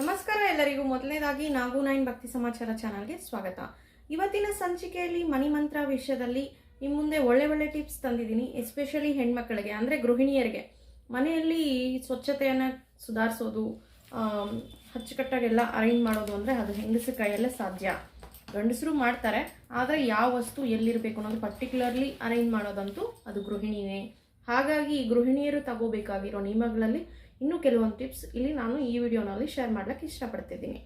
ನಮಸ್ಕಾರ ಎಲ್ಲರಿಗೂ. ಮೊದಲನೇದಾಗಿ ನಾಗು ನೈನ್ ಭಕ್ತಿ ಸಮಾಚಾರ ಚಾನಲ್ಗೆ ಸ್ವಾಗತ. ಇವತ್ತಿನ ಸಂಚಿಕೆಯಲ್ಲಿ ಮನಿ ಮಂತ್ರ ವಿಷಯದಲ್ಲಿ ನಿಮ್ಮ ಮುಂದೆ ಒಳ್ಳೆ ಒಳ್ಳೆ ಟಿಪ್ಸ್ ತಂದಿದ್ದೀನಿ, ಎಸ್ಪೆಷಲಿ ಹೆಣ್ಮಕ್ಕಳಿಗೆ ಅಂದರೆ ಗೃಹಿಣಿಯರಿಗೆ. ಮನೆಯಲ್ಲಿ ಸ್ವಚ್ಛತೆಯನ್ನು ಸುಧಾರಿಸೋದು ಅಚ್ಚುಕಟ್ಟಾಗೆಲ್ಲ ಅರೇಂಜ್ ಮಾಡೋದು ಅಂದರೆ ಅದು ಹೆಂಗಸರ ಕೈಯಲ್ಲೇ ಸಾಧ್ಯ. ಗಂಡಸರು ಮಾಡ್ತಾರೆ, ಆದರೆ ಯಾವ ವಸ್ತು ಎಲ್ಲಿರಬೇಕು ಅನ್ನೋದು ಪರ್ಟಿಕ್ಯುಲರ್ಲಿ ಅರೇಂಜ್ ಮಾಡೋದಂತೂ ಅದು ಗೃಹಿಣಿನೇ. ಹಾಗಾಗಿ ಗೃಹಿಣಿಯರು ತಗೋಬೇಕಾಗಿರೋ ನಿಯಮಗಳಲ್ಲಿ ಇನ್ನೂ ಕೆಲವೊಂದು ಟಿಪ್ಸ್ ಇಲ್ಲಿ ನಾನು ಈ ವಿಡಿಯೋನಲ್ಲಿ ಶೇರ್ ಮಾಡ್ಲಿಕ್ಕೆ ಇಷ್ಟಪಡ್ತಿದ್ದೀನಿ.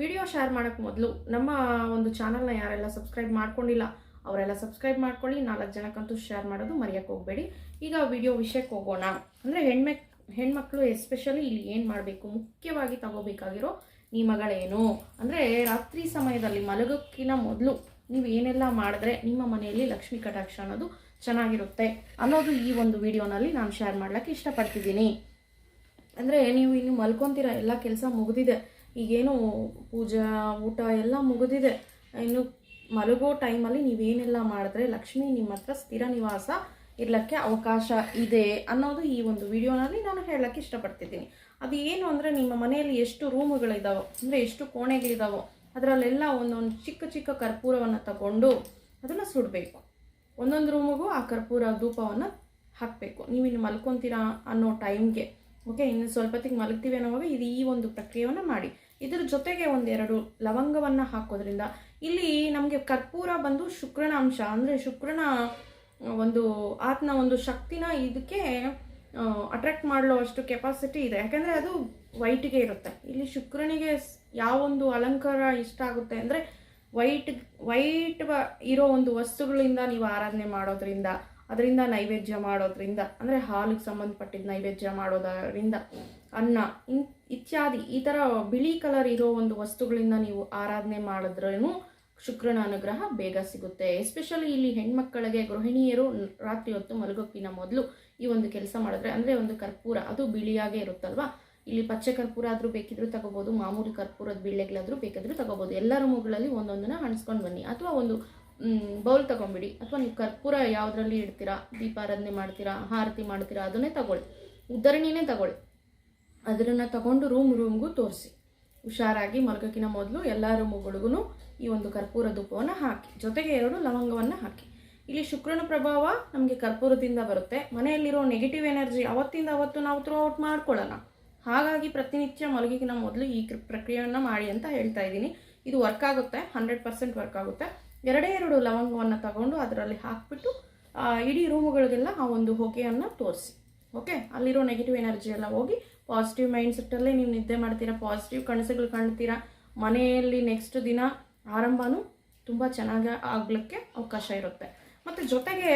ವಿಡಿಯೋ ಶೇರ್ ಮಾಡೋಕ್ಕೆ ಮೊದಲು ನಮ್ಮ ಒಂದು ಚಾನಲ್ನ ಯಾರೆಲ್ಲ ಸಬ್ಸ್ಕ್ರೈಬ್ ಮಾಡ್ಕೊಂಡಿಲ್ಲ, ಅವರೆಲ್ಲ ಸಬ್ಸ್ಕ್ರೈಬ್ ಮಾಡ್ಕೊಳ್ಳಿ. ನಾಲ್ಕು ಜನಕ್ಕಂತೂ ಶೇರ್ ಮಾಡೋದು ಮರೆಯೋಕ್ಕೆ ಹೋಗಬೇಡಿ. ಈಗ ವಿಡಿಯೋ ವಿಷಯಕ್ಕೆ ಹೋಗೋಣ. ಅಂದರೆ ಹೆಣ್ಮಕ್ ಹೆಣ್ಮಕ್ಳು ಎಸ್ಪೆಷಲಿ ಇಲ್ಲಿ ಏನು ಮಾಡಬೇಕು? ಮುಖ್ಯವಾಗಿ ತಗೋಬೇಕಾಗಿರೋ ನಿಯಮಗಳೇನು? ಅಂದರೆ ರಾತ್ರಿ ಸಮಯದಲ್ಲಿ ಮಲಗೋಕ್ಕಿಂತ ಮೊದಲು ನೀವು ಏನೆಲ್ಲ ಮಾಡಿದ್ರೆ ನಿಮ್ಮ ಮನೆಯಲ್ಲಿ ಲಕ್ಷ್ಮೀ ಕಟಾಕ್ಷ ಅನ್ನೋದು ಚೆನ್ನಾಗಿರುತ್ತೆ ಅನ್ನೋದು ಈ ಒಂದು ವಿಡಿಯೋನಲ್ಲಿ ನಾನು ಶೇರ್ ಮಾಡ್ಲಿಕ್ಕೆ ಇಷ್ಟಪಡ್ತಿದ್ದೀನಿ. ಅಂದರೆ ನೀವು ಇನ್ನು ಮಲ್ಕೊತೀರ, ಎಲ್ಲ ಕೆಲಸ ಮುಗಿದಿದೆ. ಈಗೇನು ಪೂಜಾ, ಊಟ ಎಲ್ಲ ಮುಗಿದಿದೆ. ಇನ್ನು ಮಲಗೋ ಟೈಮಲ್ಲಿ ನೀವೇನೆಲ್ಲ ಮಾಡಿದ್ರೆ ಲಕ್ಷ್ಮಿ ನಿಮ್ಮ ಹತ್ರ ಸ್ಥಿರ ನಿವಾಸ ಇರಲಿಕ್ಕೆ ಅವಕಾಶ ಇದೆ ಅನ್ನೋದು ಈ ಒಂದು ವಿಡಿಯೋನಲ್ಲಿ ನಾನು ಹೇಳಕ್ಕೆ ಇಷ್ಟಪಡ್ತಿದ್ದೀನಿ. ಅದು ಏನು ಅಂದರೆ ನಿಮ್ಮ ಮನೆಯಲ್ಲಿ ಎಷ್ಟು ರೂಮುಗಳಿದ್ದಾವೋ ಅಂದರೆ ಎಷ್ಟು ಕೋಣೆಗಳಿದ್ದಾವೋ ಅದರಲ್ಲೆಲ್ಲ ಒಂದೊಂದು ಚಿಕ್ಕ ಚಿಕ್ಕ ಕರ್ಪೂರವನ್ನು ತಗೊಂಡು ಅದನ್ನು ಸುಡಬೇಕು. ಒಂದೊಂದು ರೂಮಿಗೂ ಆ ಕರ್ಪೂರ ಧೂಪವನ್ನು ಹಾಕಬೇಕು. ನೀವು ಇನ್ನು ಮಲ್ಕೊತೀರಾ ಅನ್ನೋ ಟೈಮ್ಗೆ, ಓಕೆ? ಇನ್ನು ಸ್ವಲ್ಪ ಹೊತ್ತಿಗೆ ಮಲಗ್ತೀವಿ ಅನ್ನೋವಾಗ ಇದು ಈ ಒಂದು ಪ್ರಕ್ರಿಯೆಯನ್ನು ಮಾಡಿ. ಇದರ ಜೊತೆಗೆ ಒಂದೆರಡು ಲವಂಗವನ್ನು ಹಾಕೋದ್ರಿಂದ ಇಲ್ಲಿ ನಮಗೆ ಕರ್ಪೂರ ಬಂದು ಶುಕ್ರನ ಅಂಶ ಅಂದರೆ ಶುಕ್ರನ ಒಂದು ಆತನ ಒಂದು ಶಕ್ತಿನ ಇದಕ್ಕೆ ಅಟ್ರಾಕ್ಟ್ ಮಾಡಲು ಅಷ್ಟು ಕೆಪಾಸಿಟಿ ಇದೆ. ಯಾಕಂದರೆ ಅದು ವೈಟ್ಗೆ ಇರುತ್ತೆ. ಇಲ್ಲಿ ಶುಕ್ರನಿಗೆ ಯಾವೊಂದು ಅಲಂಕಾರ ಇಷ್ಟ ಆಗುತ್ತೆ ಅಂದರೆ ವೈಟ್ ವೈಟ್ ಇರೋ ಒಂದು ವಸ್ತುಗಳಿಂದ ನೀವು ಆರಾಧನೆ ಮಾಡೋದ್ರಿಂದ, ಅದರಿಂದ ನೈವೇದ್ಯ ಮಾಡೋದ್ರಿಂದ, ಅಂದರೆ ಹಾಲಿಗೆ ಸಂಬಂಧಪಟ್ಟಿದ್ದ ನೈವೇದ್ಯ ಮಾಡೋದರಿಂದ, ಅನ್ನ, ಇನ್, ಇತ್ಯಾದಿ, ಈ ಥರ ಬಿಳಿ ಕಲರ್ ಇರೋ ಒಂದು ವಸ್ತುಗಳಿಂದ ನೀವು ಆರಾಧನೆ ಮಾಡಿದ್ರೂ ಶುಕ್ರನ ಅನುಗ್ರಹ ಬೇಗ ಸಿಗುತ್ತೆ. ಎಸ್ಪೆಷಲಿ ಇಲ್ಲಿ ಹೆಣ್ಮಕ್ಕಳಿಗೆ, ಗೃಹಿಣಿಯರು ರಾತ್ರಿ ಹೊತ್ತು ಮಲಗೋಕ್ಕಿಂತ ಮೊದಲು ಈ ಒಂದು ಕೆಲಸ ಮಾಡಿದ್ರೆ ಅಂದರೆ ಒಂದು ಕರ್ಪೂರ, ಅದು ಬಿಳಿಯಾಗೇ ಇರುತ್ತಲ್ವಾ? ಇಲ್ಲಿ ಪಚ್ಚೆ ಕರ್ಪೂರ ಆದರೂ ಬೇಕಿದ್ರೂ ತಗೋಬೋದು, ಮಾಮೂಲಿ ಕರ್ಪೂರದ ಬಿಳ್ಳೆಗಳಾದರೂ ಬೇಕಾದರೂ ತಗೋಬೋದು. ಎಲ್ಲ ರೂಮುಗಳಲ್ಲಿ ಒಂದೊಂದನ್ನ ಹಣಿಸ್ಕೊಂಡು ಬನ್ನಿ. ಅಥವಾ ಒಂದು ಬೌಲ್ ತಗೊಂಬಿಡಿ. ಅಥವಾ ನೀವು ಕರ್ಪೂರ ಯಾವುದರಲ್ಲಿ ಇಡ್ತೀರಾ? ದೀಪಾರಾಧನೆ ಮಾಡ್ತೀರಾ? ಆರತಿ ಮಾಡ್ತೀರಾ? ಅದನ್ನೇ ತಗೊಳ್ಳಿ. ಉದ್ದರಣಿನೇ ತಗೊಳ್ಳಿ. ಅದನ್ನು ತಗೊಂಡು ರೂಮ್ ರೂಮ್ಗೂ ತೋರಿಸಿ. ಹುಷಾರಾಗಿ ಮಲಗೋಕ್ಕಿಂತ ಮೊದಲು ಎಲ್ಲ ರೂಮುಗಳಿಗೂ ಈ ಒಂದು ಕರ್ಪೂರ ಧೂಪವನ್ನು ಹಾಕಿ. ಜೊತೆಗೆ ಎರಡು ಲವಂಗವನ್ನು ಹಾಕಿ. ಇಲ್ಲಿ ಶುಕ್ರನ ಪ್ರಭಾವ ನಮಗೆ ಕರ್ಪೂರದಿಂದ ಬರುತ್ತೆ. ಮನೆಯಲ್ಲಿರೋ ನೆಗೆಟಿವ್ ಎನರ್ಜಿ ಅವತ್ತಿಂದ ಅವತ್ತು ನಾವು ಥ್ರೋ ಔಟ್ ಮಾಡ್ಕೊಳ್ಳೋಣ. ಹಾಗಾಗಿ ಪ್ರತಿನಿತ್ಯ ಮಲಗಿಕಿನ ಮೊದಲು ಈ ಕ್ರ- ಪ್ರಕ್ರಿಯೆಯನ್ನು ಮಾಡಿ ಅಂತ ಹೇಳ್ತಾ ಇದ್ದೀನಿ. ಇದು ವರ್ಕ್ ಆಗುತ್ತೆ ಹಂಡ್ರೆಡ್ ಪರ್ಸೆಂಟ್ ವರ್ಕ್ ಆಗುತ್ತೆ. ಎರಡೇ ಎರಡು ಲವಂಗವನ್ನು ತಗೊಂಡು ಅದರಲ್ಲಿ ಹಾಕಿಬಿಟ್ಟು ಇಡೀ ರೂಮುಗಳಿಗೆಲ್ಲ ಆ ಒಂದು ಹೊಗೆಯನ್ನು ತೋರಿಸಿ. ಓಕೆ ಅಲ್ಲಿರೋ ನೆಗೆಟಿವ್ ಎನರ್ಜಿ ಎಲ್ಲ ಹೋಗಿ ಪಾಸಿಟಿವ್ ಮೈಂಡ್ ಸೆಟ್ಟಲ್ಲೇ ನೀವು ನಿದ್ದೆ ಮಾಡ್ತೀರಾ ಪಾಸಿಟಿವ್ ಕನಸುಗಳು ಕಾಣ್ತೀರಾ, ಮನೆಯಲ್ಲಿ ನೆಕ್ಸ್ಟ್ ದಿನ ಆರಂಭನೂ ತುಂಬ ಚೆನ್ನಾಗಿ ಆಗಲಿಕ್ಕೆ ಅವಕಾಶ ಇರುತ್ತೆ. ಮತ್ತು ಜೊತೆಗೆ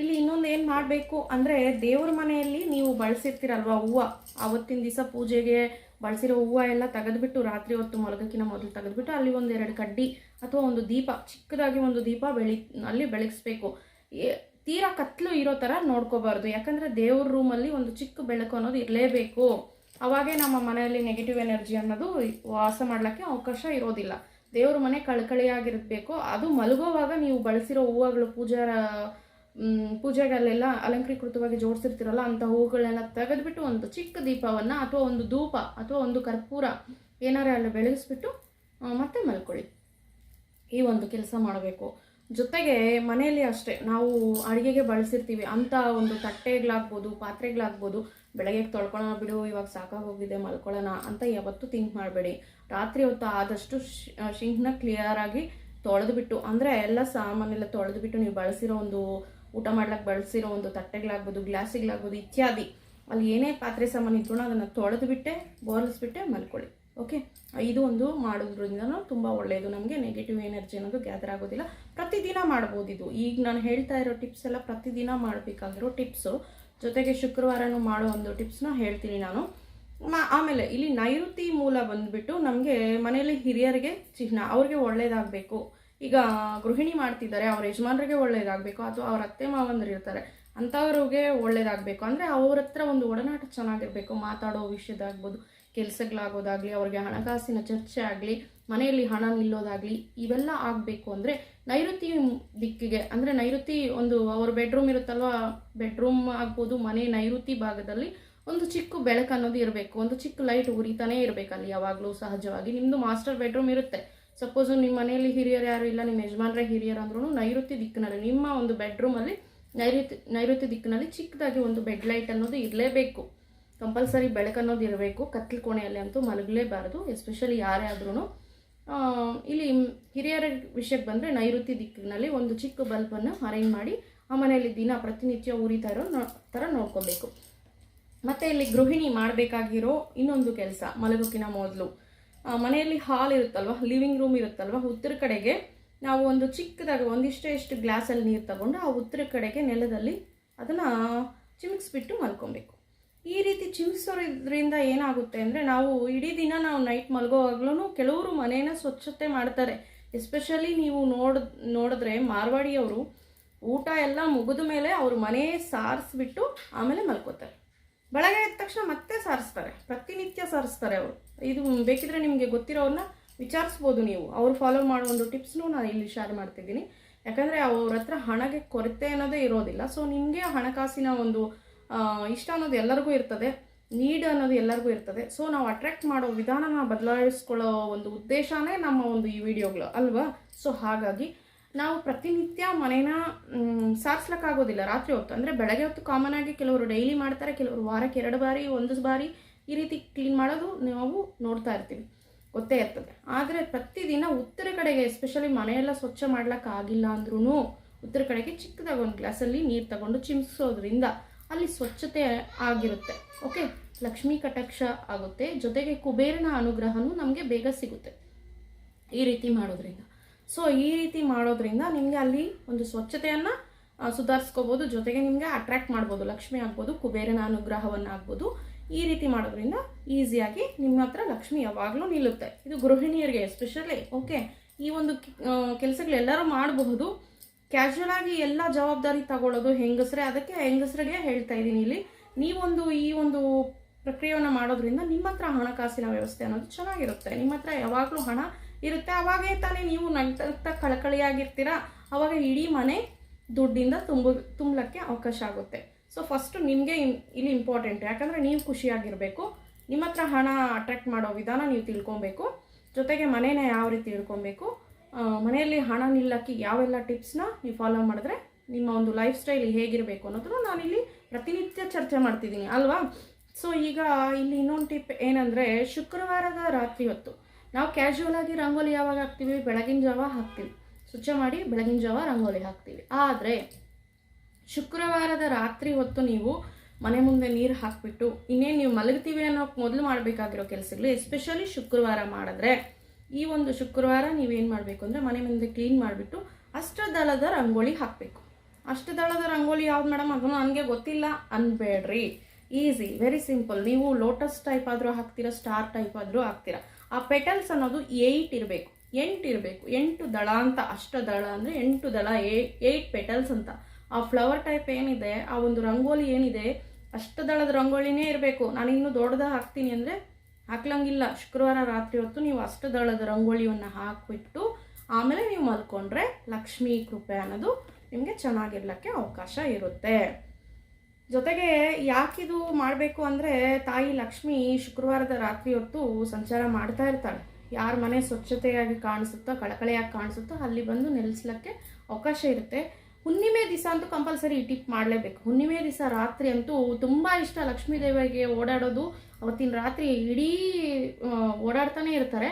ಇಲ್ಲಿ ಇನ್ನೊಂದು ಏನು ಮಾಡಬೇಕು ಅಂದರೆ ದೇವ್ರ ಮನೆಯಲ್ಲಿ ನೀವು ಬಳಸಿರ್ತೀರಲ್ವ ಹೂವು? ಆವತ್ತಿನ ದಿವಸ ಪೂಜೆಗೆ ಬಳಸಿರೋ ಹೂವು ಎಲ್ಲ ತೆಗೆದುಬಿಟ್ಟು ರಾತ್ರಿ ಹೊತ್ತು ಮಲಗೋಕ್ಕಿಂತ ಮೊದಲು ತೆಗೆದುಬಿಟ್ಟು ಅಲ್ಲಿ ಒಂದು ಎರಡು ಕಡ್ಡಿ ಅಥವಾ ಒಂದು ದೀಪ, ಚಿಕ್ಕದಾಗಿ ಒಂದು ದೀಪ ಬೆಳಿ, ಅಲ್ಲಿ ಬೆಳಗಿಸ್ಬೇಕು. ತೀರಾ ಕತ್ಲು ಇರೋ ಥರ ನೋಡ್ಕೋಬಾರ್ದು. ಯಾಕಂದರೆ ದೇವ್ರ ರೂಮಲ್ಲಿ ಒಂದು ಚಿಕ್ಕ ಬೆಳಕು ಅನ್ನೋದು ಇರಲೇಬೇಕು. ಅವಾಗೇ ನಮ್ಮ ಮನೆಯಲ್ಲಿ ನೆಗೆಟಿವ್ ಎನರ್ಜಿ ಅನ್ನೋದು ವಾಸ ಮಾಡಲಿಕ್ಕೆ ಅವಕಾಶ ಇರೋದಿಲ್ಲ. ದೇವ್ರ ಮನೆ ಕಳಕಳಿಯಾಗಿರಬೇಕು. ಅದು ಮಲಗೋವಾಗ ನೀವು ಬಳಸಿರೋ ಹೂವುಗಳು ಪೂಜಾರ ಮ್, ಪೂಜೆಗಲ್ಲೆಲ್ಲ ಅಲಂಕೃತವಾಗಿ ಜೋಡಿಸಿರ್ತೀರಲ್ಲ ಅಂಥ ಹೂಗಳನ್ನೆಲ್ಲ ತೆಗೆದ್ಬಿಟ್ಟು ಒಂದು ಚಿಕ್ಕ ದೀಪವನ್ನು ಅಥವಾ ಒಂದು ಧೂಪ ಅಥವಾ ಒಂದು ಕರ್ಪೂರ ಏನಾರ ಅಲ್ಲಿ ಬೆಳಗಿಸ್ಬಿಟ್ಟು ಮತ್ತೆ ಮಲ್ಕೊಳ್ಳಿ. ಈ ಒಂದು ಕೆಲಸ ಮಾಡಬೇಕು. ಜೊತೆಗೆ ಮನೆಯಲ್ಲಿ ಅಷ್ಟೇ ನಾವು ಅಡುಗೆಗೆ ಬಳಸಿರ್ತೀವಿ. ಅಂಥ ಒಂದು ತಟ್ಟೆಗಳಾಗ್ಬೋದು ಪಾತ್ರೆಗಳಾಗ್ಬೋದು ಬೆಳಗ್ಗೆ ತೊಳ್ಕೊಳ್ಳೋಣ ಬಿಡು ಇವಾಗ ಸಾಕಾಗೋಗಿದೆ ಮಲ್ಕೊಳ್ಳೋಣ ಅಂತ ಯಾವತ್ತೂ ಥಿಂಕ್ ಮಾಡಬೇಡಿ. ರಾತ್ರಿ ಹೊತ್ತು ಆದಷ್ಟು ಶಿಂಕ್ನ ಕ್ಲಿಯರಾಗಿ ತೊಳೆದುಬಿಟ್ಟು ಅಂದರೆ ಎಲ್ಲ ಸಾಮಾನೆಲ್ಲ ತೊಳೆದ್ಬಿಟ್ಟು ನೀವು ಬಳಸಿರೋ ಒಂದು ಊಟ ಮಾಡ್ಲಿಕ್ಕೆ ಬಳಸಿರೋ ಒಂದು ತಟ್ಟೆಗಳಾಗ್ಬೋದು, ಗ್ಲಾಸಿಗಳಾಗ್ಬೋದು ಇತ್ಯಾದಿ. ಅಲ್ಲಿ ಏನೇ ಪಾತ್ರೆ ಸಾಮಾನು ಇದ್ರೂ ಅದನ್ನು ತೊಳೆದ್ಬಿಟ್ಟೆ ಬೋರ್ಲಿಸ್ಬಿಟ್ಟೆ, ಮಲ್ಕೊಳ್ಳಿ. ಓಕೆ ಇದು ಒಂದು ಮಾಡೋದ್ರಿಂದ ತುಂಬ ಒಳ್ಳೆಯದು ನಮಗೆ ನೆಗೆಟಿವ್ ಎನರ್ಜಿ ಅನ್ನೋದು ಗ್ಯಾದರ್ ಆಗೋದಿಲ್ಲ. ಪ್ರತಿದಿನ ಮಾಡ್ಬೋದು ಇದು. ಈಗ ನಾನು ಹೇಳ್ತಾ ಇರೋ ಟಿಪ್ಸ್ ಎಲ್ಲ ಪ್ರತಿದಿನ ಮಾಡಬೇಕಾಗಿರೋ ಟಿಪ್ಸು ಜೊತೆಗೆ ಶುಕ್ರವಾರನೂ ಮಾಡೋ ಒಂದು ಟಿಪ್ಸ್ನ ಹೇಳ್ತೀನಿ ನಾನು. ಆಮೇಲೆ ಇಲ್ಲಿ ನೈಋತಿ ಮೂಲ ಬಂದ್ಬಿಟ್ಟು ನಮಗೆ ಮನೆಯಲ್ಲಿ ಹಿರಿಯರಿಗೆ ಚಿಹ್ನ, ಅವ್ರಿಗೆ ಒಳ್ಳೇದಾಗಬೇಕು. ಈಗ ಗೃಹಿಣಿ ಮಾಡ್ತಿದ್ದಾರೆ, ಅವ್ರ ಯಜಮಾನರಿಗೆ ಒಳ್ಳೇದಾಗಬೇಕು ಅಥವಾ ಅವ್ರ ಅತ್ತೆ ಮಾವಂದ್ರು ಇರ್ತಾರೆ, ಅಂಥವ್ರಿಗೆ ಒಳ್ಳೇದಾಗಬೇಕು. ಅಂದರೆ ಅವ್ರ ಹತ್ರ ಒಂದು ಒಡನಾಟ ಚೆನ್ನಾಗಿರಬೇಕು, ಮಾತಾಡೋ ವಿಷಯದಾಗ್ಬೋದು, ಕೆಲಸಗಳಾಗೋದಾಗಲಿ, ಅವ್ರಿಗೆ ಹಣಕಾಸಿನ ಚರ್ಚೆ ಆಗಲಿ, ಮನೆಯಲ್ಲಿ ಹಣ ನಿಲ್ಲೋದಾಗಲಿ, ಇವೆಲ್ಲ ಆಗಬೇಕು ಅಂದರೆ ನೈಋತಿ ದಿಕ್ಕಿಗೆ, ಅಂದರೆ ನೈಋತಿ ಒಂದು ಅವ್ರ ಬೆಡ್ರೂಮ್ ಇರುತ್ತಲ್ವ ಬೆಡ್ರೂಮ್ ಆಗ್ಬೋದು, ಮನೆ ನೈಋತಿ ಭಾಗದಲ್ಲಿ ಒಂದು ಚಿಕ್ಕ ಬೆಳಕು ಅನ್ನೋದು ಇರಬೇಕು, ಒಂದು ಚಿಕ್ಕ ಲೈಟ್ ಉರಿತಾನೇ ಇರಬೇಕು ಅಲ್ಲಿ ಯಾವಾಗಲೂ ಸಹಜವಾಗಿ. ನಿಮ್ಮದು ಮಾಸ್ಟರ್ ಬೆಡ್ರೂಮ್ ಇರುತ್ತೆ. ಸಪೋಸ್ ನಿಮ್ಮ ಮನೆಯಲ್ಲಿ ಹಿರಿಯರು ಯಾರು ಇಲ್ಲ, ನಿಮ್ಮ ಯಜಮಾನ್ರೆ ಹಿರಿಯರು ಅಂದ್ರೂ ನೈಋತ್ಯ ದಿಕ್ಕಿನಲ್ಲಿ, ನಿಮ್ಮ ಒಂದು ಬೆಡ್ರೂಮಲ್ಲಿ ನೈಋತ್ಯ ನೈಋತ್ಯ ದಿಕ್ಕಿನಲ್ಲಿ ಚಿಕ್ಕದಾಗಿ ಒಂದು ಬೆಡ್ ಲೈಟ್ ಅನ್ನೋದು ಇರಲೇಬೇಕು. ಕಂಪಲ್ಸರಿ ಬೆಳಕು ಅನ್ನೋದು ಇರಬೇಕು, ಕತ್ಲು ಕೋಣೆಯಲ್ಲಿ ಅಂತೂ ಮಲಗಲೇಬಾರದು ಎಸ್ಪೆಷಲಿ ಯಾರೇ ಆದ್ರೂ ಇಲ್ಲಿ ಹಿರಿಯರ ವಿಷಯಕ್ಕೆ ಬಂದರೆ ನೈಋತ್ಯ ದಿಕ್ಕಿನಲ್ಲಿ ಒಂದು ಚಿಕ್ಕ ಬಲ್ಬನ್ನು ಅರೇಂಜ್ ಮಾಡಿ ಆ ಮನೆಯಲ್ಲಿ ದಿನ ಪ್ರತಿನಿತ್ಯ ಉರಿತಾ ಇರೋ ಥರ ನೋಡ್ಕೋಬೇಕು. ಮತ್ತು ಇಲ್ಲಿ ಗೃಹಿಣಿ ಮಾಡಬೇಕಾಗಿರೋ ಇನ್ನೊಂದು ಕೆಲಸ, ಮಲಗೋಕಿನ ಮೊದಲು. ಮನೆಯಲ್ಲಿ ಹಾಲ್ ಇರುತ್ತಲ್ವ? ಲಿವಿಂಗ್ ರೂಮ್ ಇರುತ್ತಲ್ವ? ಉತ್ತರ ಕಡೆಗೆ ನಾವು ಒಂದು ಚಿಕ್ಕದಾಗಿ ಒಂದಿಷ್ಟು ಎಷ್ಟು ಗ್ಲಾಸಲ್ಲಿ ನೀರು ತಗೊಂಡು ಆ ಉತ್ತರ ಕಡೆಗೆ ನೆಲದಲ್ಲಿ ಅದನ್ನು ಚಿಮಿಕ್ಸ್ಬಿಟ್ಟು ಮಲ್ಕೊಬೇಕು. ಈ ರೀತಿ ಚಿಮಿಕ್ಸೋದ್ರಿಂದ ಏನಾಗುತ್ತೆ ಅಂದರೆ ನಾವು ಇಡೀ ದಿನ ನಾವು ನೈಟ್ ಮಲ್ಗೋವಾಗ್ಲೂ ಕೆಲವರು ಮನೇನ ಸ್ವಚ್ಛತೆ ಮಾಡ್ತಾರೆ. ಎಸ್ಪೆಷಲಿ ನೀವು ನೋಡ್, ನೋಡಿದ್ರೆ ಮಾರ್ವಾಡಿಯವರು ಊಟ ಎಲ್ಲ ಮುಗಿದ ಮೇಲೆ ಅವರು ಮನೆ ಸಾರಿಸ್ಬಿಟ್ಟು ಆಮೇಲೆ ಮಲ್ಕೋತಾರೆ. ಬೆಳಗ್ಗೆ ಎದ್ದ ತಕ್ಷಣ ಮತ್ತೆ ಸಾರಿಸ್ತಾರೆ. ಪ್ರತಿನಿತ್ಯ ಸಾರಿಸ್ತಾರೆ ಅವರು. ಇದು ಬೇಕಿದ್ರೆ ನಿಮಗೆ ಗೊತ್ತಿರೋರನ್ನ ವಿಚಾರಿಸ್ಬೋದು ನೀವು. ಅವರು ಫಾಲೋ ಮಾಡೋ ಒಂದು ಟಿಪ್ಸ್ನೂ ನಾನು ಇಲ್ಲಿ ಶೇರ್ ಮಾಡ್ತಿದ್ದೀನಿ. ಯಾಕಂದರೆ ಅವ್ರ ಹತ್ರ ಹಣಗೆ ಕೊರತೆ ಅನ್ನೋದೇ ಇರೋದಿಲ್ಲ. ಸೊ ನಿಮಗೆ ಹಣಕಾಸಿನ ಒಂದು ಇಷ್ಟ ಅನ್ನೋದು ಎಲ್ಲರಿಗೂ ಇರ್ತದೆ. ನೀಡ್ ಅನ್ನೋದು ಎಲ್ಲರಿಗೂ ಇರ್ತದೆ. ಸೊ ನಾವು ಅಟ್ರ್ಯಾಕ್ಟ್ ಮಾಡೋ ವಿಧಾನನ ಬದಲಾಯಿಸ್ಕೊಳ್ಳೋ ಒಂದು ಉದ್ದೇಶನೇ ನಮ್ಮ ಒಂದು ಈ ವಿಡಿಯೋಗಳು, ಅಲ್ವಾ? ಸೊ ಹಾಗಾಗಿ ನಾವು ಪ್ರತಿನಿತ್ಯ ಮನೇನ ಸಾರಿಸ್ಲಿಕ್ಕಾಗೋದಿಲ್ಲ. ರಾತ್ರಿ ಹೊತ್ತು. ಅಂದರೆ ಬೆಳಗ್ಗೆ ಹೊತ್ತು ಕಾಮನ್ ಆಗಿ ಕೆಲವರು ಡೈಲಿ ಮಾಡ್ತಾರೆ, ಕೆಲವರು ವಾರಕ್ಕೆ ಎರಡು ಬಾರಿ, ಒಂದು ಬಾರಿ ಈ ರೀತಿ ಕ್ಲೀನ್ ಮಾಡೋದು ನಾವು ನೋಡ್ತಾ ಇರ್ತೀವಿ. ಗೊತ್ತೇ ಇರ್ತದೆ. ಆದರೆ ಪ್ರತಿದಿನ ಉತ್ತರ ಕಡೆಗೆ ಎಸ್ಪೆಷಲಿ ಮನೆಯೆಲ್ಲ ಸ್ವಚ್ಛ ಮಾಡ್ಲಿಕ್ಕೆ ಆಗಿಲ್ಲ ಅಂದ್ರೂ ಉತ್ತರ ಕಡೆಗೆ ಚಿಕ್ಕದಾಗಿ ಒಂದು ಗ್ಲಾಸಲ್ಲಿ ನೀರು ತಗೊಂಡು ಚಿಮ್ಸೋದ್ರಿಂದ ಅಲ್ಲಿ ಸ್ವಚ್ಛತೆ ಆಗಿರುತ್ತೆ. ಓಕೆ ಲಕ್ಷ್ಮೀ ಕಟಾಕ್ಷ ಆಗುತ್ತೆ. ಜೊತೆಗೆ ಕುಬೇರನ ಅನುಗ್ರಹನೂ ನಮಗೆ ಬೇಗ ಸಿಗುತ್ತೆ. ಈ ರೀತಿ ಮಾಡೋದ್ರಿಂದ. ಸೊ ಈ ರೀತಿ ಮಾಡೋದ್ರಿಂದ ನಿಮಗೆ ಅಲ್ಲಿ ಒಂದು ಸ್ವಚ್ಛತೆಯನ್ನು ಸುಧಾರಿಸ್ಕೋಬೋದು. ಜೊತೆಗೆ ನಿಮಗೆ ಅಟ್ರ್ಯಾಕ್ಟ್ ಮಾಡ್ಬೋದು. ಲಕ್ಷ್ಮಿ ಆಗ್ಬೋದು, ಕುಬೇರನ ಅನುಗ್ರಹವನ್ನು ಆಗ್ಬೋದು ಈ ರೀತಿ ಮಾಡೋದ್ರಿಂದ ಈಸಿಯಾಗಿ ನಿಮ್ಮ ಹತ್ರ ಲಕ್ಷ್ಮಿ ಯಾವಾಗಲೂ ನಿಲ್ಲುತ್ತೆ. ಇದು ಗೃಹಿಣಿಯರಿಗೆ ಎಸ್ಪೆಷಲಿ ಓಕೆ ಈ ಒಂದು ಕೆಲಸಗಳು ಎಲ್ಲರೂ ಮಾಡಬಹುದು. ಕ್ಯಾಶುವಲ್ ಆಗಿ ಎಲ್ಲ ಜವಾಬ್ದಾರಿ ತಗೊಳ್ಳೋದು ಹೆಂಗಸ್ರೆ, ಅದಕ್ಕೆ ಹೆಂಗಸ್ರಿಗೆ ಹೇಳ್ತಾ ಇದ್ದೀನಿ ಇಲ್ಲಿ. ನೀವೊಂದು ಈ ಒಂದು ಪ್ರಕ್ರಿಯೆಯನ್ನು ಮಾಡೋದ್ರಿಂದ ನಿಮ್ಮ ಹತ್ರ ಹಣಕಾಸಿನ ವ್ಯವಸ್ಥೆ ಅನ್ನೋದು ಚೆನ್ನಾಗಿರುತ್ತೆ. ನಿಮ್ಮ ಹತ್ರ ಯಾವಾಗಲೂ ಹಣ ಇರುತ್ತೆ. ಅವಾಗೇ ತಾನೇ ನೀವು ನಂತರ ಕಳಕಳಿಯಾಗಿರ್ತೀರಾ. ಅವಾಗ ಇಡೀ ಮನೆ ದುಡ್ಡಿಂದ ತುಂಬ, ತುಂಬಲಕ್ಕೆ ಅವಕಾಶ ಆಗುತ್ತೆ. ಸೊ ಫಸ್ಟು ನಿಮಗೆ ಇಲ್ಲಿ ಇಂಪಾರ್ಟೆಂಟ್ ಯಾಕಂದರೆ ನೀವು ಖುಷಿಯಾಗಿರಬೇಕು. ನಿಮ್ಮ ಹತ್ರ ಹಣ ಅಟ್ರ್ಯಾಕ್ಟ್ ಮಾಡೋ ವಿಧಾನ ನೀವು ತಿಳ್ಕೊಬೇಕು. ಜೊತೆಗೆ ಮನೇನ ಯಾವ ರೀತಿ ಇಟ್ಕೊಬೇಕು ಮನೆಯಲ್ಲಿ ಹಣ ನಿಲ್ಲಕ್ಕೆ ಯಾವೆಲ್ಲ ಟಿಪ್ಸ್ನ ನೀವು ಫಾಲೋ ಮಾಡಿದ್ರೆ ನಿಮ್ಮ ಒಂದು ಲೈಫ್ ಸ್ಟೈಲ್ ಹೇಗಿರಬೇಕು ಅನ್ನೋದನ್ನು ನಾನಿಲ್ಲಿ ಪ್ರತಿನಿತ್ಯ ಚರ್ಚೆ ಮಾಡ್ತಿದ್ದೀನಿ, ಅಲ್ವಾ? ಸೊ ಈಗ ಇಲ್ಲಿ ಇನ್ನೊಂದು ಟಿಪ್ ಏನಂದರೆ ಶುಕ್ರವಾರದ ರಾತ್ರಿ ಹೊತ್ತು. ನಾವು ಕ್ಯಾಶುವಲ್ ಆಗಿ ರಂಗೋಲಿ ಯಾವಾಗ ಹಾಕ್ತೀವಿ? ಬೆಳಗಿನ ಜಾವ ಹಾಕ್ತೀವಿ. ಸ್ವಚ್ಛ ಮಾಡಿ ಬೆಳಗಿನ ಜಾವ ರಂಗೋಲಿ ಹಾಕ್ತೀವಿ. ಆದರೆ ಶುಕ್ರವಾರದ ರಾತ್ರಿ ಹೊತ್ತು ನೀವು ಮನೆ ಮುಂದೆ ನೀರು ಹಾಕ್ಬಿಟ್ಟು ಇನ್ನೇನು ನೀವು ಮಲಗ್ತೀವಿ ಅನ್ನೋಕೆ ಮೊದಲು ಮಾಡಬೇಕಾಗಿರೋ ಕೆಲಸಗಳು ಎಸ್ಪೆಷಲಿ ಶುಕ್ರವಾರ ಮಾಡಿದ್ರೆ. ಈ ಒಂದು ಶುಕ್ರವಾರ ನೀವೇನು ಮಾಡಬೇಕು ಅಂದರೆ ಮನೆ ಮುಂದೆ ಕ್ಲೀನ್ ಮಾಡಿಬಿಟ್ಟು ಅಷ್ಟದಳದ ರಂಗೋಲಿ ಹಾಕಬೇಕು. ಅಷ್ಟದಳದ ರಂಗೋಲಿ ಯಾವ್ದು ಮೇಡಮ್ ಅದನ್ನು ನನಗೆ ಗೊತ್ತಿಲ್ಲ ಅನ್ಬೇಡ್ರಿ. ಈಸಿ ವೆರಿ ಸಿಂಪಲ್ ನೀವು ಲೋಟಸ್ ಟೈಪ್ ಆದರೂ ಹಾಕ್ತೀರಾ ಸ್ಟಾರ್ ಟೈಪ್ ಆದರೂ ಹಾಕ್ತೀರಾ. ಆ ಪೆಟಲ್ಸ್ ಅನ್ನೋದು ಏಯ್ಟ್ ಇರಬೇಕು. ಎಂಟು ಇರಬೇಕು. ಎಂಟು ದಳ ಅಂತ, ಅಷ್ಟದಳ ಅಂದರೆ ಎಂಟು ದಳ ಏಯ್ಟ್ ಪೆಟಲ್ಸ್ ಅಂತ. ಆ ಫ್ಲವರ್ ಟೈಪ್ ಏನಿದೆ, ಆ ಒಂದು ರಂಗೋಲಿ ಏನಿದೆ ಅಷ್ಟು ದಳದ ರಂಗೋಲಿನೇ ಇರಬೇಕು. ನಾನು ಇನ್ನೂ ದೊಡ್ಡದಾಗ ಹಾಕ್ತೀನಿ ಅಂದರೆ ಹಾಕ್ಲಂಗಿಲ್ಲ. ಶುಕ್ರವಾರ ರಾತ್ರಿ ಹೊತ್ತು ನೀವು ಅಷ್ಟು ದಳದ ರಂಗೋಲಿಯನ್ನು ಹಾಕಿಬಿಟ್ಟು ಆಮೇಲೆ ನೀವು ಮಲ್ಕೊಂಡ್ರೆ ಲಕ್ಷ್ಮೀ ಕೃಪೆ ಅನ್ನೋದು ನಿಮಗೆ ಚೆನ್ನಾಗಿರ್ಲಿಕ್ಕೆ ಅವಕಾಶ ಇರುತ್ತೆ. ಜೊತೆಗೆ ಯಾಕಿದು ಮಾಡಬೇಕು ಅಂದರೆ ತಾಯಿ ಲಕ್ಷ್ಮಿ ಶುಕ್ರವಾರದ ರಾತ್ರಿ ಹೊತ್ತು ಸಂಚಾರ ಮಾಡ್ತಾ ಇರ್ತಾಳೆ. ಯಾರ ಮನೆ ಸ್ವಚ್ಛತೆಯಾಗಿ ಕಾಣಿಸುತ್ತೋ, ಕಳಕಳೆಯಾಗಿ ಕಾಣಿಸುತ್ತೋ ಅಲ್ಲಿ ಬಂದು ನೆಲೆಸ್ಲಿಕ್ಕೆ ಅವಕಾಶ ಇರುತ್ತೆ. ಹುಣ್ಣಿಮೆ ದಿವಸ ಅಂತೂ ಕಂಪಲ್ಸರಿ ಈ ಟಿಪ್ ಮಾಡಲೇಬೇಕು. ಹುಣ್ಣಿಮೆ ದಿವಸ ರಾತ್ರಿ ಅಂತೂ ತುಂಬ ಇಷ್ಟ. ಲಕ್ಷ್ಮೀ ದೇವಿಗೆ ಓಡಾಡೋದು ಅವತ್ತಿನ ರಾತ್ರಿ ಇಡೀ ಓಡಾಡ್ತಾನೆ ಇರ್ತಾರೆ.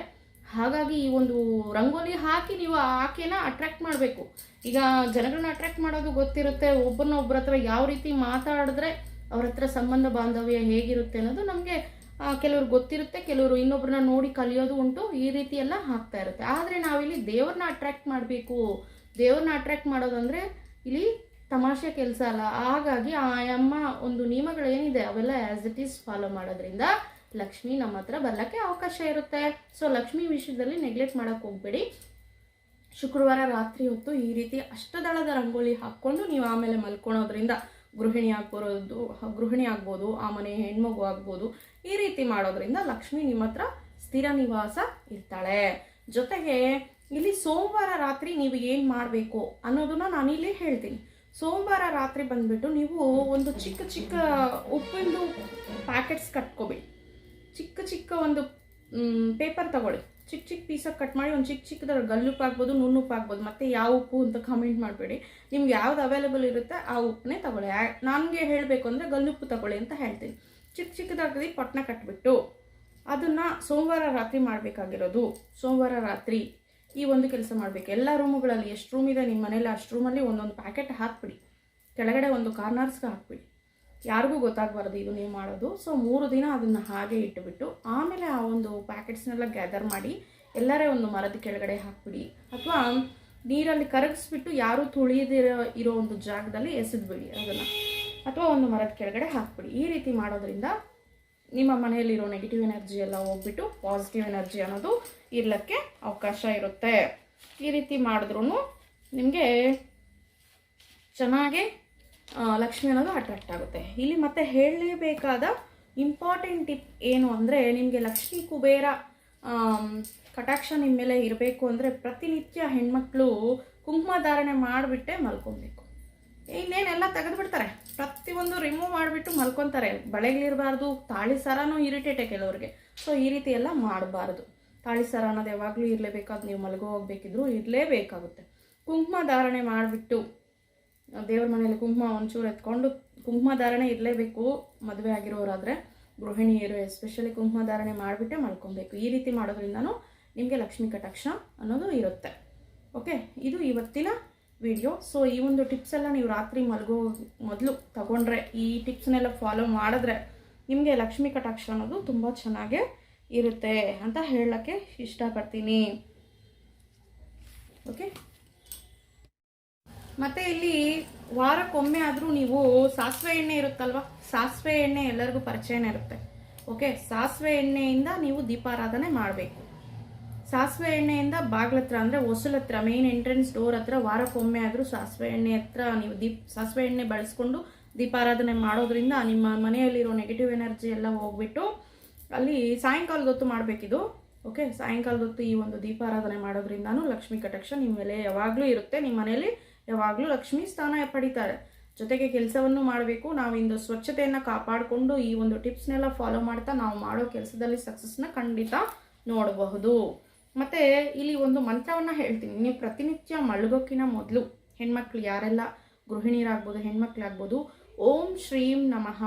ಹಾಗಾಗಿ ಈ ಒಂದು ರಂಗೋಲಿ ಹಾಕಿ ನೀವು ಆಕೆನ ಅಟ್ರಾಕ್ಟ್ ಮಾಡಬೇಕು. ಈಗ ಜನಗಳನ್ನ ಅಟ್ರಾಕ್ಟ್ ಮಾಡೋದು ಗೊತ್ತಿರುತ್ತೆ. ಒಬ್ಬರನ್ನ ಒಬ್ಬರ ಹತ್ರ ಯಾವ ರೀತಿ ಮಾತಾಡಿದ್ರೆ ಅವ್ರ ಹತ್ರ ಸಂಬಂಧ ಬಾಂಧವ್ಯ ಹೇಗಿರುತ್ತೆ ಅನ್ನೋದು ನಮಗೆ ಕೆಲವ್ರು ಗೊತ್ತಿರುತ್ತೆ. ಕೆಲವರು ಇನ್ನೊಬ್ರನ್ನ ನೋಡಿ ಕಲಿಯೋದು ಉಂಟು. ಈ ರೀತಿ ಹಾಕ್ತಾ ಇರುತ್ತೆ. ಆದರೆ ನಾವಿಲ್ಲಿ ದೇವ್ರನ್ನ ಅಟ್ರಾಕ್ಟ್ ಮಾಡಬೇಕು. ದೇವ್ರನ್ನ ಅಟ್ರಾಕ್ಟ್ ಮಾಡೋದಂದ್ರೆ ಇಲ್ಲಿ ತಮಾಷೆ ಕೆಲಸ ಅಲ್ಲ. ಹಾಗಾಗಿ ಆ ಅಮ್ಮ ಒಂದು ನಿಯಮಗಳೇನಿದೆ ಅವೆಲ್ಲ ಆ್ಯಸ್ ಇಟ್ ಈಸ್ ಫಾಲೋ ಮಾಡೋದ್ರಿಂದ ಲಕ್ಷ್ಮಿ ನಮ್ಮ ಹತ್ರ ಬರ್ಲಿಕ್ಕೆ ಅವಕಾಶ ಇರುತ್ತೆ. ಸೊ ಲಕ್ಷ್ಮಿ ವಿಷಯದಲ್ಲಿ ನೆಗ್ಲೆಕ್ಟ್ ಮಾಡೋಕೆ ಹೋಗ್ಬೇಡಿ. ಶುಕ್ರವಾರ ರಾತ್ರಿ ಹೊತ್ತು ಈ ರೀತಿ ಅಷ್ಟದಳದ ರಂಗೋಲಿ ಹಾಕ್ಕೊಂಡು ನೀವು ಆಮೇಲೆ ಮಲ್ಕೊಳೋದ್ರಿಂದ ಗೃಹಿಣಿ ಆಗ್ಬರೋದು, ಗೃಹಿಣಿ ಆಗ್ಬೋದು, ಆ ಮನೆ ಹೆಣ್ಮಗು ಆಗ್ಬೋದು, ಈ ರೀತಿ ಮಾಡೋದ್ರಿಂದ ಲಕ್ಷ್ಮಿ ನಿಮ್ಮ ಹತ್ರ ಸ್ಥಿರ ನಿವಾಸ ಇರ್ತಾಳೆ. ಜೊತೆಗೆ ಇಲ್ಲಿ ಸೋಮವಾರ ರಾತ್ರಿ ನೀವು ಏನು ಮಾಡಬೇಕು ಅನ್ನೋದನ್ನ ನಾನಿಲ್ಲಿ ಹೇಳ್ತೀನಿ. ಸೋಮವಾರ ರಾತ್ರಿ ಬಂದುಬಿಟ್ಟು ನೀವು ಒಂದು ಚಿಕ್ಕ ಚಿಕ್ಕ ಉಪ್ಪಿಂದು ಪ್ಯಾಕೆಟ್ಸ್ ಕಟ್ಕೋಬೇಡಿ. ಚಿಕ್ಕ ಚಿಕ್ಕ ಒಂದು ಪೇಪರ್ ತಗೊಳ್ಳಿ. ಚಿಕ್ಕ ಚಿಕ್ಕ ಪೀಸಾಗಿ ಕಟ್ ಮಾಡಿ ಒಂದು ಚಿಕ್ಕ ಚಿಕ್ಕದ್ರ ಗಲ್ಲುಪ್ಪು ಆಗ್ಬೋದು ನುಣ್ಣುಪ್ಪು ಆಗ್ಬೋದು ಮತ್ತೆ ಯಾವ ಉಪ್ಪು ಅಂತ ಕಮೆಂಟ್ ಮಾಡಬೇಡಿ. ನಿಮ್ಗೆ ಯಾವ್ದು ಅವೈಲೇಬಲ್ ಇರುತ್ತೆ ಆ ಉಪ್ಪನ್ನೇ ತಗೊಳ್ಳಿ. ನನಗೆ ಹೇಳಬೇಕು ಅಂದರೆ ಗಲ್ಲುಪ್ಪು ತಗೊಳ್ಳಿ ಅಂತ ಹೇಳ್ತೀನಿ. ಚಿಕ್ಕ ಚಿಕ್ಕದಾಗಿ ಪೊಟ್ಟನ ಕಟ್ಬಿಟ್ಟು ಅದನ್ನು ಸೋಮವಾರ ರಾತ್ರಿ ಮಾಡಬೇಕಾಗಿರೋದು. ಸೋಮವಾರ ರಾತ್ರಿ ಈ ಒಂದು ಕೆಲಸ ಮಾಡಬೇಕು. ಎಲ್ಲ ರೂಮುಗಳಲ್ಲಿ, ಎಷ್ಟು ರೂಮ್ ಇದೆ ನಿಮ್ಮ ಮನೇಲಿ, ಅಷ್ಟು ರೂಮಲ್ಲಿ ಒಂದೊಂದು ಪ್ಯಾಕೆಟ್ ಹಾಕ್ಬಿಡಿ. ಕೆಳಗಡೆ ಒಂದು ಕಾರ್ನರ್ಸ್ಗೆ ಹಾಕ್ಬಿಡಿ. ಯಾರಿಗೂ ಗೊತ್ತಾಗಬಾರ್ದು ಇದು ನೀವು ಮಾಡೋದು. ಸೊ ಮೂರು ದಿನ ಅದನ್ನು ಹಾಗೆ ಇಟ್ಟುಬಿಟ್ಟು ಆಮೇಲೆ ಆ ಒಂದು ಪ್ಯಾಕೆಟ್ಸ್ನೆಲ್ಲ ಗ್ಯಾದರ್ ಮಾಡಿ, ಎಲ್ಲರೇ ಒಂದು ಮರದ ಕೆಳಗಡೆ ಹಾಕ್ಬಿಡಿ. ಅಥವಾ ನೀರಲ್ಲಿ ಕರಗಿಸ್ಬಿಟ್ಟು ಯಾರೂ ತುಳಿಯದಿರೋ ಇರೋ ಒಂದು ಜಾಗದಲ್ಲಿ ಎಸೆದ್ಬಿಡಿ ಅದನ್ನು. ಅಥವಾ ಒಂದು ಮರದ ಕೆಳಗಡೆ ಹಾಕ್ಬಿಡಿ. ಈ ರೀತಿ ಮಾಡೋದ್ರಿಂದ ನಿಮ್ಮ ಮನೆಯಲ್ಲಿರೋ ನೆಗೆಟಿವ್ ಎನರ್ಜಿ ಎಲ್ಲ ಹೋಗ್ಬಿಟ್ಟು ಪಾಸಿಟಿವ್ ಎನರ್ಜಿ ಅನ್ನೋದು ಇರಲಿಕ್ಕೆ ಅವಕಾಶ ಇರುತ್ತೆ. ಈ ರೀತಿ ಮಾಡಿದ್ರೂ ನಿಮಗೆ ಚೆನ್ನಾಗಿ ಲಕ್ಷ್ಮಿ ಅನ್ನೋದು ಅಟ್ರಾಕ್ಟ್ ಆಗುತ್ತೆ. ಇಲ್ಲಿ ಮತ್ತೆ ಹೇಳಲೇಬೇಕಾದ ಇಂಪಾರ್ಟೆಂಟ್ ಟಿಪ್ ಏನು ಅಂದರೆ ನಿಮಗೆ ಲಕ್ಷ್ಮಿ ಕುಬೇರ ಕಟಾಕ್ಷ ನಿಮ್ಮ ಮೇಲೆ ಇರಬೇಕು ಅಂದರೆ ಪ್ರತಿನಿತ್ಯ ಹೆಣ್ಮಕ್ಳು ಕುಂಕುಮ ಧಾರಣೆ ಮಾಡಿಬಿಟ್ಟೆ ಮಲ್ಕೊಬೇಕು. ಇನ್ನೇನೆಲ್ಲ ತೆಗೆದುಬಿಡ್ತಾರೆ. ಪ್ರತಿಯೊಂದು ರಿಮೂವ್ ಮಾಡಿಬಿಟ್ಟು ಮಲ್ಕೊತಾರೆ. ಬಳೆಗಳಿರಬಾರ್ದು, ತಾಳಿ ಸರನೂ ಇರಿಟೇಟೆ ಕೆಲವ್ರಿಗೆ. ಸೊ ಈ ರೀತಿ ಎಲ್ಲ ಮಾಡಬಾರ್ದು. ತಾಳಿ ಸರ ಅನ್ನೋದು ಯಾವಾಗಲೂ ಇರಲೇಬೇಕಾದ್ರೆ ನೀವು ಮಲಗೋ ಹೋಗ್ಬೇಕಿದ್ರು ಇರಲೇಬೇಕಾಗುತ್ತೆ. ಕುಂಕುಮ ಧಾರಣೆ ಮಾಡಿಬಿಟ್ಟು, ದೇವ್ರ ಮನೇಲಿ ಕುಂಕುಮ ಒಂಚೂರು ಎತ್ಕೊಂಡು ಕುಂಕುಮ ಧಾರಣೆ ಇರಲೇಬೇಕು ಮದುವೆ ಆಗಿರೋರಾದರೆ. ಗೃಹಿಣಿಯರು ಎಸ್ಪೆಷಲಿ ಕುಂಕುಮ ಧಾರಣೆ ಮಾಡಿಬಿಟ್ಟೆ ಮಲ್ಕೊಬೇಕು. ಈ ರೀತಿ ಮಾಡೋದ್ರಿಂದನೂ ನಿಮಗೆ ಲಕ್ಷ್ಮೀ ಕಟಾಕ್ಷ ಅನ್ನೋದು ಇರುತ್ತೆ. ಓಕೆ ಇದು ಇವತ್ತಿನ ವಿಡಿಯೋ ಸೊ ಈ ಒಂದು ಟಿಪ್ಸ್ ಎಲ್ಲ ನೀವು ರಾತ್ರಿ ಮಲಗೋ ಮೊದಲು ತಗೊಂಡ್ರೆ, ಈ ಟಿಪ್ಸ್ನೆಲ್ಲ ಫಾಲೋ ಮಾಡಿದ್ರೆ ನಿಮಗೆ ಲಕ್ಷ್ಮೀ ಕಟಾಕ್ಷ ಅನ್ನೋದು ತುಂಬ ಚೆನ್ನಾಗೆ ಇರುತ್ತೆ ಅಂತ ಹೇಳೋಕ್ಕೆ ಇಷ್ಟಪಡ್ತೀನಿ. ಓಕೆ ಮತ್ತು ಇಲ್ಲಿ ವಾರಕ್ಕೊಮ್ಮೆ ಆದರೂ ನೀವು ಸಾಸಿವೆ ಎಣ್ಣೆ ಇರುತ್ತಲ್ವಾ? ಸಾಸಿವೆ ಎಣ್ಣೆ ಎಲ್ಲರಿಗೂ ಪರಿಚಯನೇ ಇರುತ್ತೆ. ಓಕೆ ಸಾಸಿವೆ ಎಣ್ಣೆಯಿಂದ ನೀವು ದೀಪಾರಾಧನೆ ಮಾಡಬೇಕು. ಸಾಸಿವೆ ಎಣ್ಣೆಯಿಂದ ಬಾಗ್ಲ ಹತ್ರ ಅಂದರೆ ಹೊಸಲ ಹತ್ರ ಮೇನ್ ಎಂಟ್ರೆನ್ಸ್ ಡೋರ್ ಹತ್ರ ವಾರಕ್ಕೊಮ್ಮೆ ಆದರೂ ಸಾಸಿವೆ ಎಣ್ಣೆ ಹತ್ರ ನೀವು ದೀಪ್, ಸಾಸಿವೆ ಎಣ್ಣೆ ಬಳಸ್ಕೊಂಡು ದೀಪಾರಾಧನೆ ಮಾಡೋದ್ರಿಂದ ನಿಮ್ಮ ಮನೆಯಲ್ಲಿರೋ ನೆಗೆಟಿವ್ ಎನರ್ಜಿ ಎಲ್ಲ ಹೋಗ್ಬಿಟ್ಟು ಅಲ್ಲಿ ಸಾಯಂಕಾಲದ ಹೊತ್ತು ಮಾಡಬೇಕಿದು. ಓಕೆ ಸಾಯಂಕಾಲದ ಹೊತ್ತು ಈ ಒಂದು ದೀಪಾರಾಧನೆ ಮಾಡೋದ್ರಿಂದನೂ ಲಕ್ಷ್ಮೀ ಕಟಾಕ್ಷ ನಿಮ್ಮ ಮೇಲೆ ಯಾವಾಗಲೂ ಇರುತ್ತೆ. ನಿಮ್ಮ ಮನೆಯಲ್ಲಿ ಯಾವಾಗಲೂ ಲಕ್ಷ್ಮೀ ಸ್ಥಾನ ಪಡಿತಾರೆ. ಜೊತೆಗೆ ಕೆಲಸವನ್ನು ಮಾಡಬೇಕು. ನಾವಿಂದು ಸ್ವಚ್ಛತೆಯನ್ನು ಕಾಪಾಡಿಕೊಂಡು ಈ ಒಂದು ಟಿಪ್ಸ್ನೆಲ್ಲ ಫಾಲೋ ಮಾಡ್ತಾ ನಾವು ಮಾಡೋ ಕೆಲಸದಲ್ಲಿ ಸಕ್ಸಸ್ನ ಖಂಡಿತ ನೋಡಬಹುದು. ಮತ್ತು ಇಲ್ಲಿ ಒಂದು ಮಂತ್ರವನ್ನು ಹೇಳ್ತೀನಿ. ನೀವು ಪ್ರತಿನಿತ್ಯ ಮಲಗೋಕ್ಕಿಂತ ಮೊದಲು ಹೆಣ್ಮಕ್ಳು ಯಾರೆಲ್ಲ ಗೃಹಿಣಿಯರಾಗ್ಬೋದು, ಹೆಣ್ಮಕ್ಳಾಗ್ಬೋದು, ಓಂ ಶ್ರೀಂ ನಮಃ,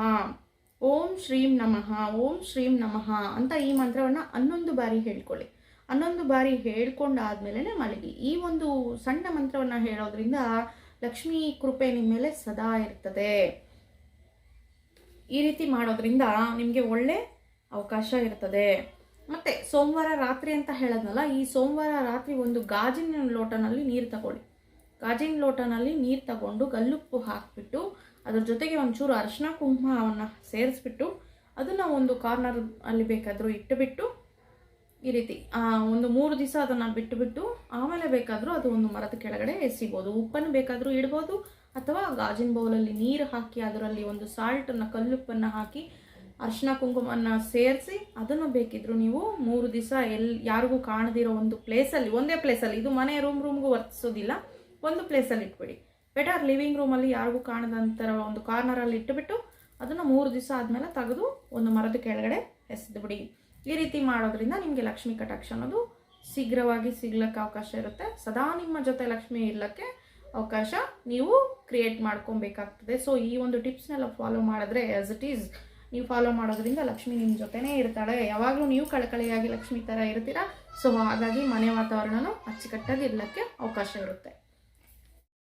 ಓಂ ಶ್ರೀಂ ನಮಃ, ಓಂ ಶ್ರೀಂ ನಮಃ ಅಂತ ಈ ಮಂತ್ರವನ್ನು ಹನ್ನೊಂದು ಬಾರಿ ಹೇಳ್ಕೊಳ್ಳಿ. ಹನ್ನೊಂದು ಬಾರಿ ಹೇಳ್ಕೊಂಡಾದ್ಮೇಲೆ ಮಲಗಿ. ಈ ಒಂದು ಸಣ್ಣ ಮಂತ್ರವನ್ನು ಹೇಳೋದ್ರಿಂದ ಲಕ್ಷ್ಮೀ ಕೃಪೆ ನಿಮ್ಮ ಮೇಲೆ ಸದಾ ಇರ್ತದೆ. ಈ ರೀತಿ ಮಾಡೋದ್ರಿಂದ ನಿಮಗೆ ಒಳ್ಳೆ ಅವಕಾಶ ಇರ್ತದೆ. ಮತ್ತೆ ಸೋಮವಾರ ರಾತ್ರಿ ಅಂತ ಹೇಳೋದಲ್ಲ ಈ ಸೋಮವಾರ ರಾತ್ರಿ ಒಂದು ಗಾಜಿನ ಲೋಟನಲ್ಲಿ ನೀರು ತಗೊಳ್ಳಿ. ಗಾಜಿನ ಲೋಟನಲ್ಲಿ ನೀರು ತಗೊಂಡು ಗಲ್ಲುಪ್ಪು ಹಾಕಿಬಿಟ್ಟು, ಅದ್ರ ಜೊತೆಗೆ ಒಂಚೂರು ಅರಿಶಿನ ಕುಂಕುಮವನ್ನು ಸೇರಿಸ್ಬಿಟ್ಟು, ಅದನ್ನು ಒಂದು ಕಾರ್ನರ್ ಅಲ್ಲಿ ಬೇಕಾದರೂ ಇಟ್ಟುಬಿಟ್ಟು, ಈ ರೀತಿ ಒಂದು ಮೂರು ದಿವಸ ಅದನ್ನು ಬಿಟ್ಟುಬಿಟ್ಟು, ಆಮೇಲೆ ಬೇಕಾದರೂ ಅದು ಒಂದು ಮರದ ಕೆಳಗಡೆ ಎಸಿಬೋದು. ಉಪ್ಪನ್ನು ಬೇಕಾದರೂ ಇಡ್ಬೋದು, ಅಥವಾ ಗಾಜಿನ ಬೌಲಲ್ಲಿ ನೀರು ಹಾಕಿ, ಅದರಲ್ಲಿ ಒಂದು ಸಾಲ್ಟನ್ನು ಕಲ್ಲುಪ್ಪನ್ನು ಹಾಕಿ ಅರಿಶಿನ ಕುಂಕುಮನ ಸೇರಿಸಿ ಅದನ್ನು ಬೇಕಿದ್ರು ನೀವು ಮೂರು ದಿವಸ ಎಲ್ಲಿ ಯಾರಿಗೂ ಕಾಣದಿರೋ ಒಂದು ಪ್ಲೇಸಲ್ಲಿ ಒಂದೇ ಪ್ಲೇಸಲ್ಲಿ ಇದು ಮನೆ ರೂಮ್ ರೂಮ್ಗೂ ವರ್ತಿಸೋದಿಲ್ಲ, ಒಂದು ಪ್ಲೇಸಲ್ಲಿ ಇಟ್ಬಿಡಿ. ಬೆಟರ್ ಲಿವಿಂಗ್ ರೂಮಲ್ಲಿ ಯಾರಿಗೂ ಕಾಣದಂತರ ಒಂದು ಕಾರ್ನರಲ್ಲಿ ಇಟ್ಟುಬಿಟ್ಟು ಅದನ್ನು ಮೂರು ದಿವಸ ಆದಮೇಲೆ ತೆಗೆದು ಒಂದು ಮರದ ಕೆಳಗಡೆ ಎಸೆದು ಬಿಡಿ. ಈ ರೀತಿ ಮಾಡೋದ್ರಿಂದ ನಿಮಗೆ ಲಕ್ಷ್ಮಿ ಕಟಾಕ್ಷ ಅನ್ನೋದು ಶೀಘ್ರವಾಗಿ ಸಿಗ್ಲಿಕ್ಕೆ ಅವಕಾಶ ಇರುತ್ತೆ. ಸದಾ ನಿಮ್ಮ ಜೊತೆ ಲಕ್ಷ್ಮಿ ಇರಲಿಕ್ಕೆ ಅವಕಾಶ ನೀವು ಕ್ರಿಯೇಟ್ ಮಾಡ್ಕೊಬೇಕಾಗ್ತದೆ. ಸೊ ಈ ಒಂದು ಟಿಪ್ಸ್ನೆಲ್ಲ ಫಾಲೋ ಮಾಡಿದ್ರೆ ಆಸ್ ಇಟ್ ಈಸ್ ನೀವು ಫಾಲೋ ಮಾಡೋದ್ರಿಂದ ಲಕ್ಷ್ಮಿ ನಿಮ್ಮ ಜೊತೆನೇ ಇರ್ತಾಳೆ. ಯಾವಾಗಲೂ ನೀವು ಕಳಕಳಿಯಾಗಿ ಲಕ್ಷ್ಮಿ ಥರ ಇರ್ತೀರಾ. ಸೊ ಹಾಗಾಗಿ ಮನೆ ವಾತಾವರಣನೂ ಅಚ್ಚುಕಟ್ಟಾಗಿ ಇರಲಿಕ್ಕೆ ಅವಕಾಶ ಇರುತ್ತೆ.